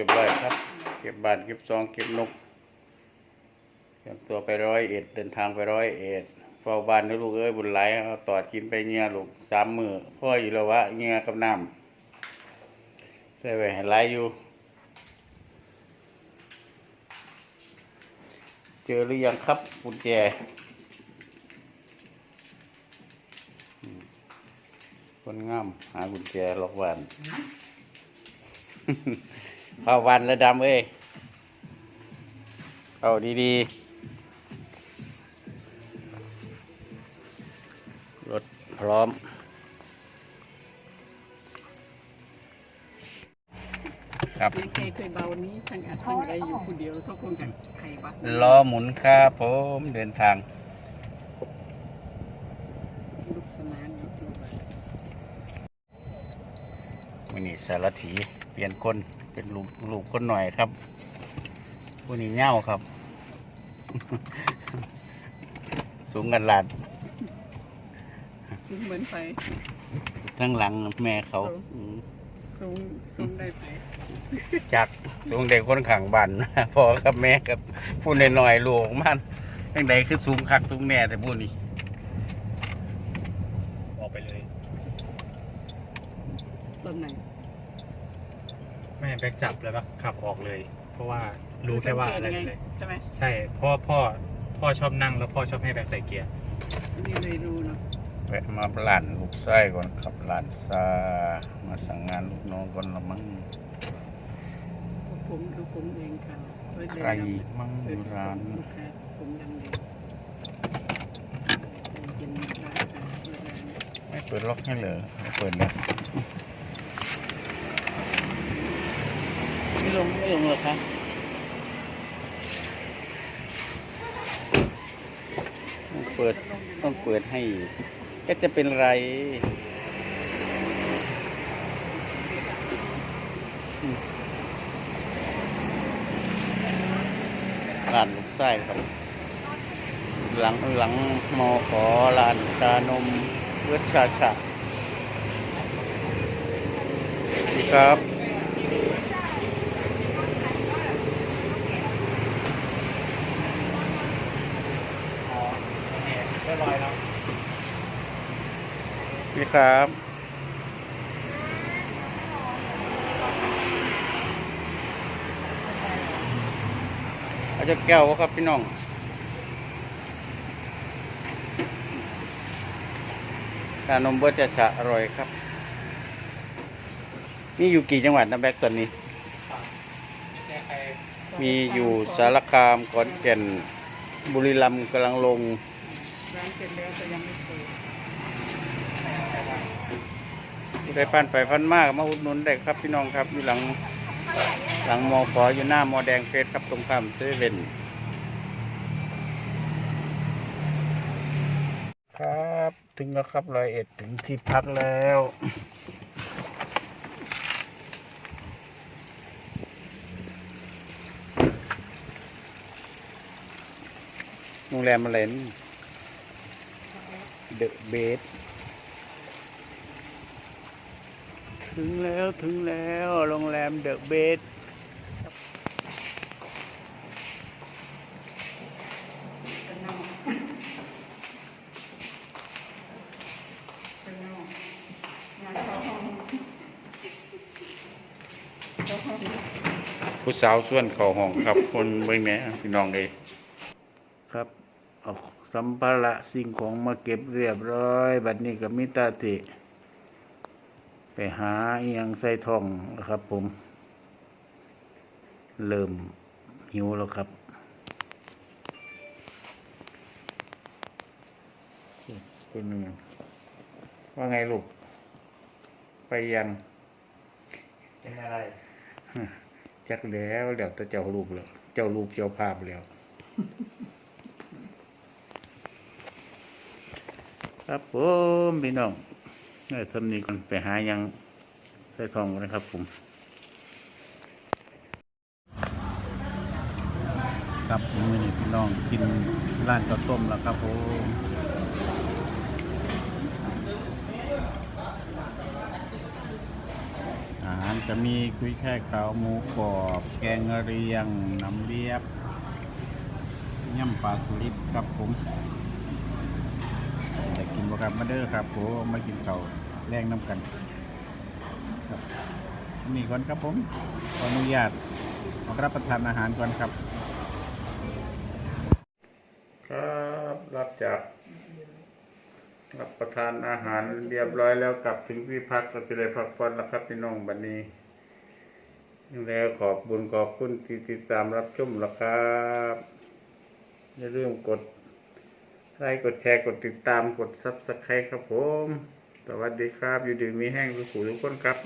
รียบร้อยครับ เก็บบานเก็บซองเก็บนกเตรียมตัวไปร้อยเอ็ดเดินทางไปร้อยเอ็ดเฝ้าบ้านนะลูกเอ้ยบุญไหลเอาตอดกินไปเงี้ยลูกสามมือพ่ออยู่แล้ววะเงี้ยกับน้ำใส่ไว้ให้ไหลอยู่ เจอหรือยังครับกุญแจคนงามหากุญแจล็อกวัน เข้าวันแล้วดำเอ้ยเอาดีๆ รถพร้อม ครับไม่เคยเคยเบานี้ทั้งอัดทั้งอะไรอยู่คนเดียวทุกคนกับใครวะล้อหมุนครับผมเดินทาง ลูกสนานลูกลูกอะ วันนี้สารถีเปลี่ยนคนเป็นลูกลูกคนหน่อยครับวันนี้เง่าครับ สูงกันหลาดสูงเหมือนไฟทั้งหลังแม่เขาอืมสูงสูงได้ไฟจักสูงเด็กคนขังบันพ่อกับแม่กับผู้นหน่อยๆลูกมันยังไงคือสูงคักสูงแน่แต่ผู้นี้ออกไปเลย ต้นไหน ไม่ให้แบกจับแล้วก็ขับออกเลย เพราะว่ารู้แค่ว่าอะไรสังเกตงเลยงใช่ไหมใช่เพราะว่าพ่อพ่อชอบนั่งแล้วพ่อชอบให้แบกใส่เกียร์อันนี่เลยรู้เนาะแวะมาหลานลูกไส้ก่อนครับหลานซามาสั่งงานลูกน้องก่อนละมั้งผมดูผมเองค่ะไว้ใคเดิรนมั่งอยู่ร้านลูกค้าผมดำเด็กเป็นร้านอาหารเปิดร้านไม่เปิดล็อกให้เลยไม่เปิดแล้ว ไม่ลงไม่ลงหรอครับต้องเปิดต้องเปิดให้ ก็จะเป็นไรอืมร้านลูกไส้ครับ หลังหลังมอขอลานชานมเวชชาชาดีครับ อ๋อเรียบร้อยแล้ว ดีครับอาจจะแก้วบ่ครับพี่น้องชานมเบิร์ดจะฉะอร่อยครับ นี่อยู่กี่จังหวัดนะแบ็กตัวนี้แก้ใครมีอยู่สารคามขอนแก่นบุรีรัมย์กำลังลงร้านเสร็จแล้วแต่ยังไม่เปิด ผู้ใดผ่นไปผ่นมากมาอุดหนุนได้ครับพี่น้องครับอยู่หลังหลังมอขออยู่หน้ามอแดงเฟสครับตรงข้ามเซเว่นครับถึงแล้วครับร้อยเอ็ดถึงที่พักแล้วโรงแรมอะไรนี่เดอะเบส ถึงแล้วถึงแล้วโรงแรมเดอะเบสเป็นนอกงานเข้าห้องเข้าห้องผู้สาวส่วนเขาห้องครับ คนเบิ่งแหน่พี่น้องเลยครับเอาสัมภาระสิ่งของมาเก็บเรียบร้อย บัดนี้ก็มิตาติ ไปหาอหยังใส่ท้องแล้วครับผม เริ่มหิวแล้วครับคนหนึ่งว่าไงลูก ไปยังเป็นอะไรจักแล้วเดี๋ยวแต่เจ้ารูปแล้ว เจ้ารูปเจ้าภาพแล้วครับผมพี่น้อง เอ้ทำนี้ก่อนไปหายังใส่ทองกันนะครับผมครับผมนี่พี่น้องกินร้านข้าวต้มแล้วครับผมอาหารจะมีคุยแค่ขาวหมูกรอบแกงเรียงน้ำเลียบย่ำปลาสลิดครับผม บ่ครับมาเด้อครับผมมากินข้าแรงน้ำกันครับนี่ก่อนครับผมขออนุญาตออรับประทานอาหารก่อนครับ ครับรับจากรับประทานอาหารเรียบร้อยแล้วกลับถึงที่พักก็จะได้พักผ่อนแล้วครับพี่น้องบันนี้ยังแล้วขอบบุญขอบคุณที่ติดตามรับชมแล้วครับอย่าลืมกด ไลค์กดแชร์กดติดตามกดซับสไครต์ครับผม สวัสดีครับ อยู่ดีมีแห้งทุกผู้ทุกคนครับ